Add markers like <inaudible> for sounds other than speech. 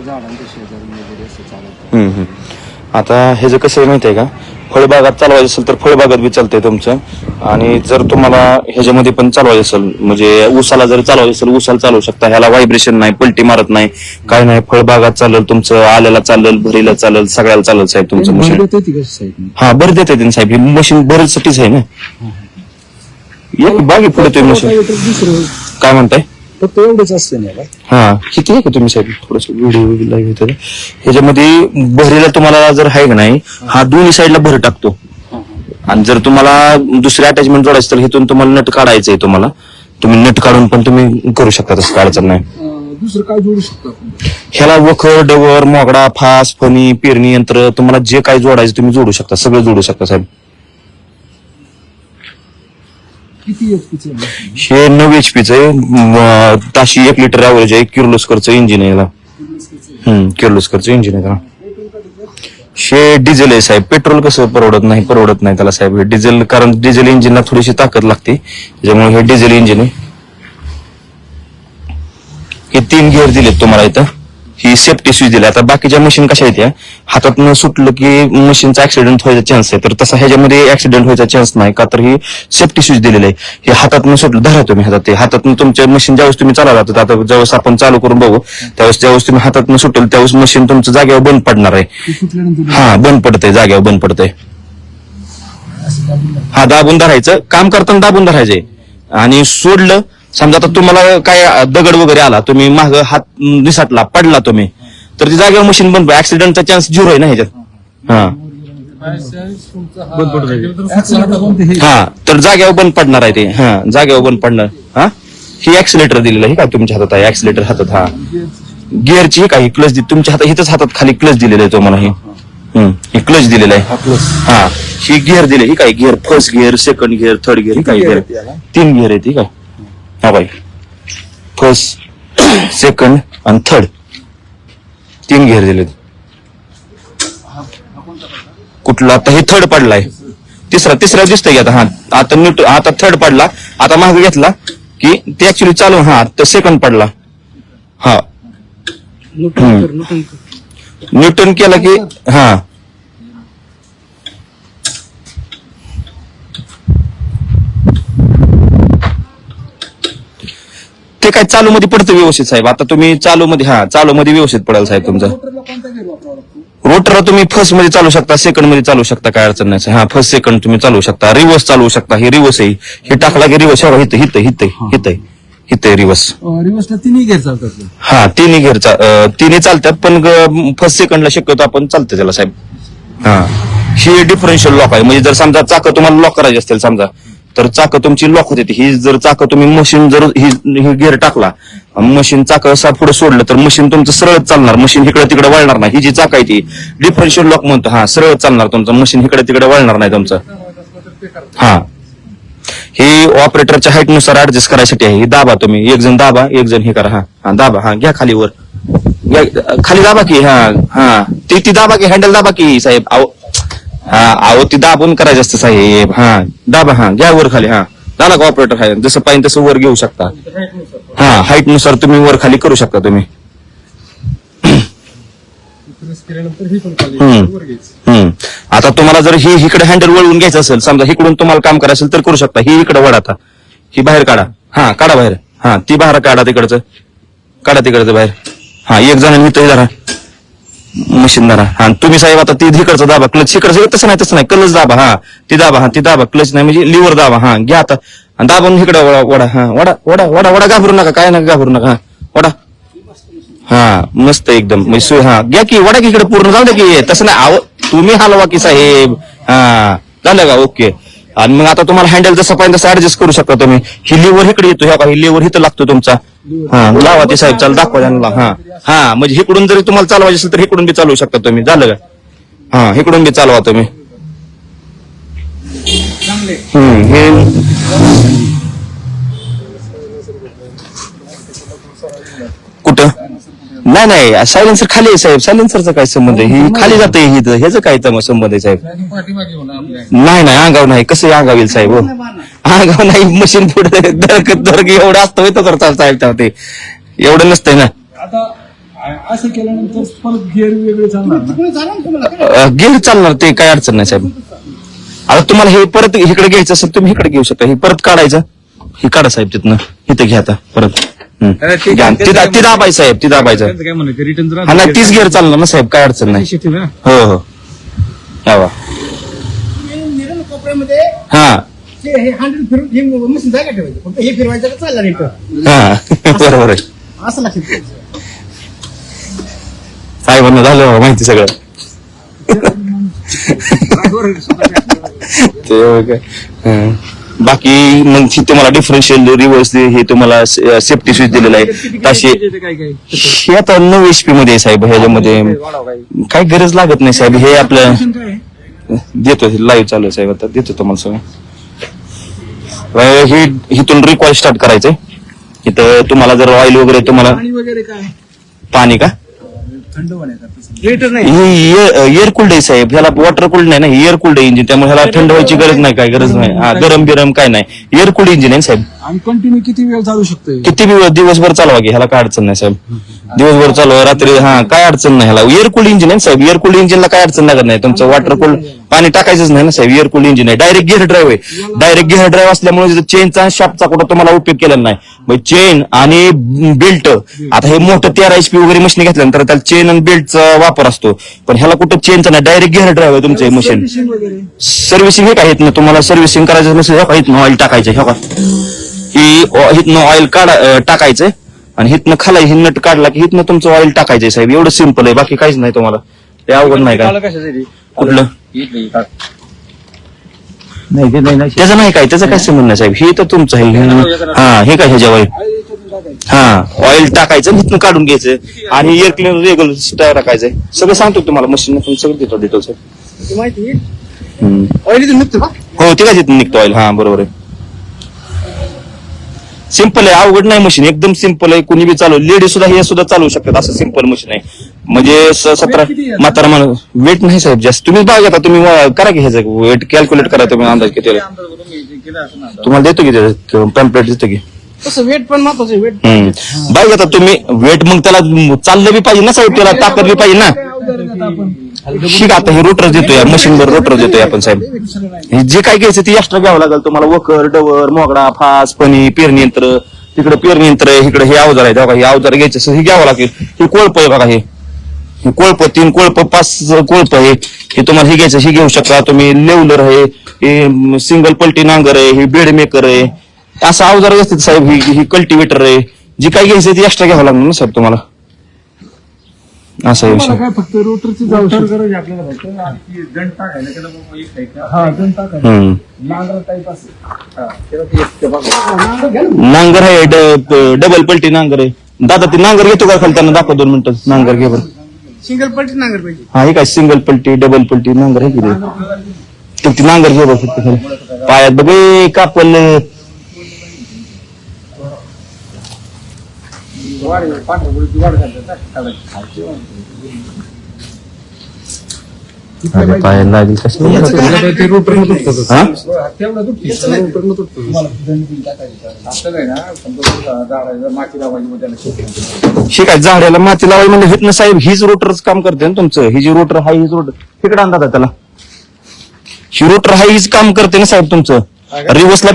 झाडांच्या शेजारी वगैरे असं चालत हम्म, हम्म. आता हे जे कसं आहे माहिती आहे का? फळबागात चालवायचं असेल तर फळबागात बी चालतंय तुमचं. आणि जर तुम्हाला ह्याच्यामध्ये पण चालवायचं असेल म्हणजे उसाला जर चालवायचं असेल उसाला चालवू शकता. ह्याला व्हायब्रेशन नाही पलटी मारत नाही. काय नाही फळबागात चालेल तुमचं आल्याला चालेल भरीला चालेल सगळ्याला चालेल साहेब तुमचं मशीन कशी हा बरं देते ना साहेब. हे मशीन बरेचसाठीच आहे ना. एक बागी पुढे तुम्ही मशीन दुसरं? काय म्हणताय? फक्त एवढंच असतं ना. हा. किती आहे का तुम्ही साहेब? थोडस व्हिडिओ लाईव्ह होतं ह्याच्यामध्ये भरीला तुम्हाला जर आहे का नाही हा दोन्ही साईडला भर टाकतो. आणि जर तुम्हाला दुसरे अटॅचमेंट जोडायचं तर इथून तुम्हाला नट काढायचं आहे तुम्हाला. तुम्ही नट काढून पण तुम्ही करू शकता तसं काय अडचण नाही. दुसरं काय जोडू शकतो ह्याला वखर डवर मोगडा फास फणी पेरणी यंत्र तुम्हाला जे काय जोडायचं तुम्ही जोडू शकता. सगळं जोडू शकता साहेब. किती हे नऊ एच पीच आहे. ताशी एक लिटर ॲव्हरेज आहे. किर्लोस्करचं इंजिन आहे याला. किर्लोस्करचं इंजिन आहे त्याला. हे डिझेल आहे साहेब. पेट्रोल कसं परवडत नाही परवडत नाही त्याला साहेब. हे डिझेल कारण डिझेल इंजिनला थोडीशी ताकद लागते. त्याच्यामुळे हे डिझेल इंजिन आहे. हे तीन गिअर दिलेत तुम्हाला इथं. ही सेफ्टी स्विच दिली. आता बाकीच्या मशीन कशा आहेत हातातनं हातात सुटलं की मशीनचा ऍक्सिडेंट व्हायचा चान्स आहे. तर तसा ह्याच्यामध्ये ऍक्सिडेंट व्हायचा चान्स नाही का? तर ही सेफ्टी स्विच दिलेली आहे. हे हातात सुटलं. धरा तुम्ही हातात. ते हातात तुमच्या मशीन ज्यावेळेस तुम्ही चालवला जातात आता ज्यावेळेस आपण चालू करून बघू त्यावेळेस ज्यावेळेस तुम्ही हातात सुटेल त्यावेळेस मशीन तुमचं जागेवर बंद पडणार आहे. हा बंद पडतंय. जागेवर बंद पडतंय. हा दाबून धरायचं. काम करताना दाबून धरायचंय. आणि सोडलं समजा आता तुम्हाला काय दगड वगैरे आला तुम्ही माग हात निसटला पडला तुम्ही तर ती जागेवर मशीन बंद ऍक्सिडेंटचा चान्स झिरो आहे ना ह्याच्यात? हा. तर जागेवर बंद पडणार आहे ते. हा जागेवर बंद पडणार. हा? ही ऍक्सिलेटर दिलेलं आहे का तुमच्या हातात? आहे ऍक्सिलेटर हातात हा. गिअरची ही काही क्लच तुमच्या हातात हिथंच हातात खाली क्लच दिलेलं आहे तुम्हाला हे. हे क्लच दिलेलं आहे. हा ही गिअर दिले ही काय? Gear first gear second gear third gear ही काय गिअर? तीन गिअर आहेत ही काय? हा बाई. फर्स्ट सेकंड आणि थर्ड तीन गिअर दिलेत. कुठला? आता हे थर्ड पडलाय. तिसरा तिसरा दिसतोय आता हा. आता न्यूट आता थर्ड पडला. आता मागे घेतला की ते ऍक्च्युली चालू हा. तर सेकंड पडला. हा. न्यूटन केला की हा ते काय चालू मध्ये पडतं व्यवस्थित साहेब? आता तुम्ही चालू मध्ये हा चालू मध्ये व्यवस्थित पडेल साहेब तुमचं? रोटरला तुम्ही फर्स्टमध्ये चालू शकता सेकंडमध्ये चालू शकता काय अडचण नाही. हा फर्स्ट सेकंड तुम्ही चालू शकता. रिव्हर्स चालू शकता. हे रिव्हर्स आहे. हे टाकला की रिव्हर्स हित हित हित हित हित रिव्हर्स रिव्हर्सला तिन्ही गेअर चालतात? हा तिन्ही घेरचा तिन्ही चालतात पण फर्स्ट सेकंडला शक्यतो आपण चालतं त्याला साहेब. हा. ही डिफरन्शियल लॉक आहे. म्हणजे जर समजा चाकं तुम्हाला लॉक करायची असतील समजा. तर चाकं तुमची लॉक होते ही जर चाकं तुम्ही मशीन जर ही गिअर टाकला मशीन चाकं असा पुढे सोडलं तर मशीन तुमचं सरळ चालणार. मशीन इकडे तिकडे वळणार नाही. ही जी चाक आहे ती डिफरन्शियल लॉक म्हणतो. हा सरळ चालणार तुमचं. मशीन इकडे तिकडे वळणार नाही तुमचं. हा. हे ऑपरेटरच्या हाईटनुसार ऍडजस्ट करायसाठी आहे. ही दाबा तुम्ही. एक जण दाबा एक जण हे करा. हा हा दाबा. हा घ्या खाली वर. खाली दाबा की. हा हा. ती ती दाबा की हँडल दाबा की साहेब. हा अहो ती दाबून करायची असतं साहेब. हा दाबा हा घ्या वर खाली हा. झाला का ऑपरेटर आहे जसं पाहिजे तसं वर घेऊ शकता. हा हाईटनुसार तुम्ही वर खाली करू शकता तुम्ही. हम्म. हम्म. आता तुम्हाला जर ही इकडे हँडल वळवून घ्यायचं असेल समजा इकडून तुम्हाला काम करायचं असेल तर करू शकता. ही इकडे वळ आता. ही बाहेर काढा. हा काढा बाहेर. हा ती बाहेर काढा तिकडचं. काढा तिकडचं बाहेर. हा एक जण इथं धरा. मशीन हा तुम्ही साहेब आता ती इकडचं दाबा क्लच इकडचं तसं नाही तसं नाही क्लच दाबा हा. ती दाबा हा ती दाबा क्लच नाही म्हणजे लिव्हर दाबा हा. घ्या आता. आणि दाबून इकडे वडा वडा हा. वडा वडा वडा वडा घाबरू नका काय नका घाबरू नका हा. वडा. हा मस्त एकदम. म्हणजे हा घ्या की वडा की इकडे पूर्ण जाऊ द्या की. तसं नाही आव तुम्ही हलवा की साहेब. हा झालं का? ओके. आणि मग आता तुम्हाला हँडल जसं पाहिजे तसं ऍडजस्ट करू शकता तुम्ही. ही लिव्हर इकडे येतो ह्या ही लिव्हर इथं लागतो तुमचा. हा लावा ते साहेब चाल दाखवा त्यांना. हा हा म्हणजे इकडून जरी तुम्हाला चालवायचं असेल तर इकडून बी चालवू शकता तुम्ही. झालं का? हा इकडून बी चालवा तुम्ही. हम्म हे नाही नाही सायलेन्सर खाली आहे साहेब. सायलेन्सरचा काय संबंध आहे? ही खाली जाते ही ह्याचं काय तर संबंध आहे साहेब? नाही नाही अंगाव नाही. कसं अंगाव येईल साहेब हो? अंगाव नाही. मशीन पुढे दरक दरक एवढं असतं होय तो करता साहेब तेव्हा ते एवढं नसतंय ना. आता असं केल्यानंतर परत गिअर वेगळे चालणार ना? गेअर चालणार ते काय अडचण नाही साहेब. आता तुम्हाला हे परत इकडे घ्यायचं असेल तुम्ही इकडे घेऊ शकता. हे परत काढायचं. हे काढा साहेब तिथनं. इथं घ्या आता परत. घ्या. ती दा- ती दाबायचं साहेब ती दाबायचं काय म्हणायचं? रिटर्न हा नाही तीच गेअर चालणार ना साहेब काय अडचण नाही. शेती ना? हो हो. या वा. तुम्ही निरल कोपऱ्यामध्ये हा. ते हे हँडल फिरून हे मशीन जागा ठेवायचं फक्त हे फिरवायचं का चालला नाही हा <laughs> बरोबर आहे. असं लक्षात ठेवायचं साहेबांना झालं बाबा माहिती सगळं. <laughs> ते काय हं. बाकी मग ती तुम्हाला डिफरन्शियल रिव्हर्स हे तुम्हाला सेफ्टी स्विच दिलेलं आहे. काय हे आता नऊ एचपी मध्ये साहेब ह्याच्यामध्ये काय? गरज लागत नाही साहेब हे आपलं देतो लाईव्ह चालू आहे साहेब आता देतो तुम्हाला सगळं. हे इथून रिकॉल स्टार्ट करायचंय. इथं तुम्हाला जर ऑइल वगैरे तुम्हाला पाणी का? थंड लेटर नाही. ही एअर कुल्ड आहे साहेब ह्याला वॉटर कुल्ड नाही ना एअर कुल्ड इंजिन त्यामुळे ह्याला थंड व्हायची गरज नाही काय गरज नाही. हा गरम बिरम काय नाही. एअर कुल्ड इंजिन आहे ना साहेब. आणि कंटिन्यू किती वेळ चालू शकतोय किती बी दिवसभर चालवा की ह्याला काय अडचण नाही साहेब. दिवसभर चालवा रात्री हा काय अडचण नाही ह्याला. एअर कूल्ड इंजिन आहे ना साहेब एअर कूल्ड इंजिनला काय अडचण लागत नाही. तुमचं वॉटर कूल्ड पाणी टाकायचंच नाही ना साहेब एअर कूल्ड इंजिन आहे. डायरेक्ट गिअर ड्राईव्ह आहे डायरेक्ट गिअर ड्राईव्ह असल्यामुळे चेनचा शापचा कुठं तुम्हाला उपयोग केलेला नाही. मग चेन आणि बेल्ट आता हे मोठं तेरा एच पी वगैरे मशीन घेतल्यानंतर त्याला चेन आणि बेल्टचा वापर असतो. पण ह्याला कुठं चेनचा नाही डायरेक्ट गिअर ड्राईव्ह आहे तुमचं हे मशीन सर्व्हिसिंग हे काय येत ना तुम्हाला सर्व्हिसिंग करायचं नसेल इथनं ऑइल टाकायचं हे का? ही हिथनं ऑइल काढा टाकायचंय. आणि हिथनं खाला ही नट काढला की हिथनं तुमचं ऑइल टाकायचंय साहेब. एवढं सिंपल आहे बाकी काहीच नाही तुम्हाला. ते अवघड नाही का कुठलं त्याचं नाही काय? त्याचं काय संबंध नाही साहेब? हे तर तुमचं आहे. हा हे काय ह्याच्या ऑइल हा ऑइल टाकायचं आणि हिथनं काढून घ्यायचं. आणि एअर क्लिनर रेग्युलर टाकायचंय सगळं सांगतो तुम्हाला मशीन सगळं देतो देतो साहेब. ती माहिती हम्म. ऑइली तुम्ही निघतो का? हो ते काय तिथून निघतो ऑइल हा बरोबर आहे. सिंपल आहे. अवघड नाही मशीन एकदम सिंपल आहे. कुणी बी चालू लेडीज सुद्धा हे सुद्धा चालू शकतात. असं सिंपल मशीन आहे. म्हणजे सतरा? म्हातारा माणूस. वेट नाही साहेब जास्त. तुम्ही बघा आता तुम्ही करा की ह्याचं. वेट कॅल्क्युलेट करा तुम्ही अंदाज किती. तुम्हाला देतो की पॅम्पलेट देतो की. तसं वेट पण महत्वाचं वेट हम्म. बघा आता तुम्ही वेट मग त्याला चाललं बी पाहिजे ना साहेब त्याला ताकद बी पाहिजे ना. शिक आता हे रोटर देतोय मशीन वर रोटर देतोय आपण साहेब. हे जे काय घ्यायचं ते एक्स्ट्रा घ्यावं लागेल तुम्हाला. वखर डवर मोगडा फास पणी पेरणी यंत्र तिकडे पेरणी यंत्र इकडे हे अवजार आहे हे अवजार घ्यायचं हे घ्यावं लागेल. हे कोळप आहे बघा हे. कोळप तीन कोळप पाच कोळप आहे हे तुम्हाला हे घ्यायचं हे घेऊ शकता. तुम्ही लेवलर आहे हे सिंगल पलटी नांगर आहे हे बेड मेकर आहे. असं अवजार असतात साहेब ही ही कल्टिवेटर आहे. जे काय घ्यायचं ते एक्स्ट्रा घ्यावं लागणार ना साहेब तुम्हाला. असं आहे काय फक्त रोटरची जाऊ शकतो. आपल्याला फक्त. आणखी दंड टाकायला त्याला मग एक आहे का? हा दोन टाका हम्म. नांगरा टाईप असेल हा, त्याला ते एक ते बघा. नांगर आहे ड- डबल पलटी नांगर आहे. दादा ते नांगर घेतो का खाली? त्यांना दाखव दोन मिनिटं. नांगर घे बरं. सिंगल पलटी नांगर पाहिजे हा हे काय सिंगल पलटी डबल पलटी नांगर आहे की ते तर ती नांगर घे बरं फक्त खाली पायात बघ ए, कापल वाढ गोळीची वाढ घालतात. अरे पायाला लागली कशी हा? ना झाडाला माती लावायची म्हणजे हितनं साहेब हीच रोटरच काम करते ना तुमचं. ही जी रोटर हा हीच रोटर. तिकडे आणतात त्याला. ही रोटर हा हीच काम करते ना साहेब तुमचं. रिवर्सला